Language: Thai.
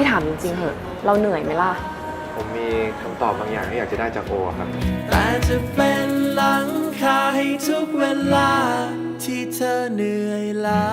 พี่ถามจริงๆเราเหนื่อยไหมล่ะ ผมมีคำตอบบางอย่างที่อยากจะได้จากโอครับ แต่จะเป็นหลังคาให้ทุกเวลาที่เธอเหนื่อยล้า